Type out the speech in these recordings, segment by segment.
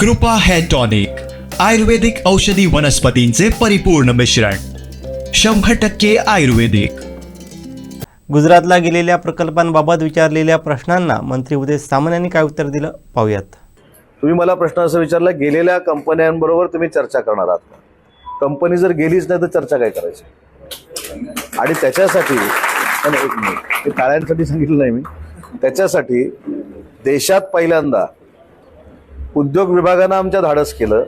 कृपा hair tonic आयुर्वेदिक औषधी वनस्पतींचे परिपूर्ण मिश्रण शंभर टक्के आयुर्वेदिक. गुजरातला गेलेल्या प्रकल्पांबाबत विचारलेल्या प्रश्नांना मंत्री उदय सामंत यांनी काय उत्तर दिलं? पाहूयात. तुम्ही मला प्रश्न असं विचारला गेलेल्या कंपन्यांबरोबर तुम्ही चर्चा करणार आहात का? कंपनी जर गेलीच नाही तर चर्चा काय करायची? आणि त्याच्यासाठी एक मिनिट टाळ्यांसाठी सांगितलं नाही मी. त्याच्यासाठी देशात पहिल्यांदा उद्योग विभागानं आमच्या धाडस केलं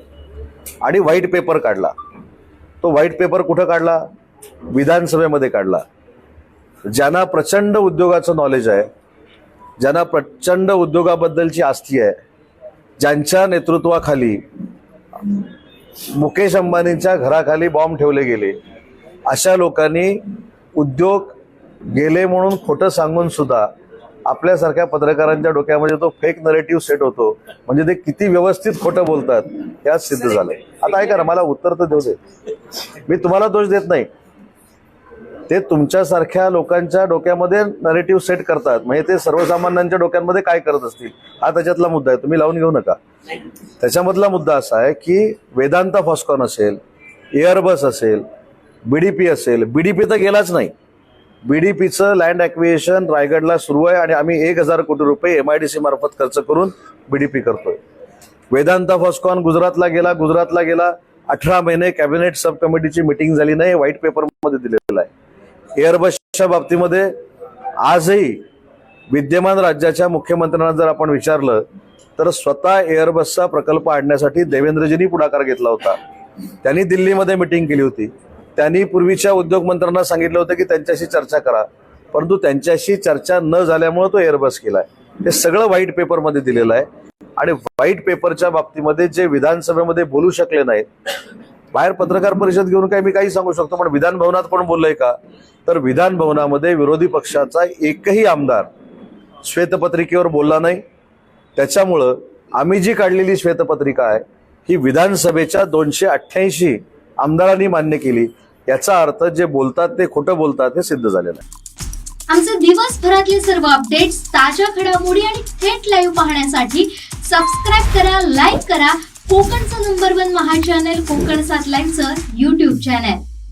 आणि व्हाईट पेपर काढला. तो व्हाईट पेपर कुठं काढला? विधानसभेमध्ये काढला. ज्यांना प्रचंड उद्योगाचं नॉलेज आहे ज्यांना प्रचंड उद्योगाबद्दलची आस्ती आहे ज्यांच्या नेतृत्वाखाली मुकेश अंबानींच्या घराखाली बॉम्ब ठेवले गेले अशा लोकांनी उद्योग गेले म्हणून खोटं सांगून सुद्धा आपल्यासारख्या पत्रकारांच्या डोक्यामध्ये तो फेक नरेटिव्ह सेट होतो. म्हणजे ते किती व्यवस्थित खोटं बोलतात यात सिद्ध झालं आता ऐका ना मला उत्तर तर देऊ दे. मी तुम्हाला दोष देत नाही. ते तुमच्यासारख्या लोकांच्या डोक्यामध्ये नरेटिव्ह सेट करतात. म्हणजे ते सर्वसामान्यांच्या डोक्यांमध्ये काय करत असतील हा त्याच्यातला मुद्दा आहे. तुम्ही लावून घेऊ नका. त्याच्यामधला मुद्दा असा आहे की वेदांता फॉस्कॉन असेल एअरबस असेल बीडीपी असेल बीडीपी तर गेलाच नाही. बीडीपीचं लँड ॲक्विएशन रायगडला सुरू आहे आणि आम्ही एक हजार कोटी रुपये एम आय डी सी मार्फत खर्च करून बीडीपी करतोय. वेदांता फॉस्कॉन गुजरातला गेला गुजरातला गेला. अठरा महिने कॅबिनेट सब कमिटीची मिटिंग झाली नाही व्हाईट पेपरमध्ये दिलेलं आहे. एअरबसच्या बाबतीमध्ये आजही विद्यमान राज्याच्या मुख्यमंत्र्यांना जर आपण विचारलं तर स्वतः एअरबसचा प्रकल्प आणण्यासाठी देवेंद्रजींनी पुढाकार घेतला होता. त्यांनी दिल्लीमध्ये मिटिंग केली होती. त्यांनी पूर्वीच्या उद्योग मंत्र्यांना सांगितलं होतं की त्यांच्याशी चर्चा करा. परंतु त्यांच्याशी चर्चा न झाल्यामुळे तो एअरबस केलाय. हे सगळं व्हाईट पेपरमध्ये दिलेलं आहे. आणि व्हाईट पेपरच्या बाबतीमध्ये जे विधानसभेमध्ये बोलू शकले नाहीत बाहेर पत्रकार परिषद घेऊन काही मी काही सांगू शकतो पण विधान भवनात पण बोललोय का? तर विधान भवनामध्ये विरोधी पक्षाचा एकही आमदार श्वेतपत्रिकेवर बोलला नाही. त्याच्यामुळं आम्ही जी काढलेली श्वेतपत्रिका आहे ही विधानसभेच्या दोनशे अठ्ठ्याऐंशी आमदारांनी मान्य केली. याचा अर्थ जे बोलतात ते खोटं बोलतात हे सिद्ध झालेलं आहे. आमचे दिवसभरातले सर्व अपडेट्स ताज्या घडामोडी आणि थेट लाईव्ह पाहण्यासाठी सबस्क्राईब करा लाईक करा. कोकणचं नंबर वन महा चॅनल कोकण सात लाईनचं युट्यूब चॅनल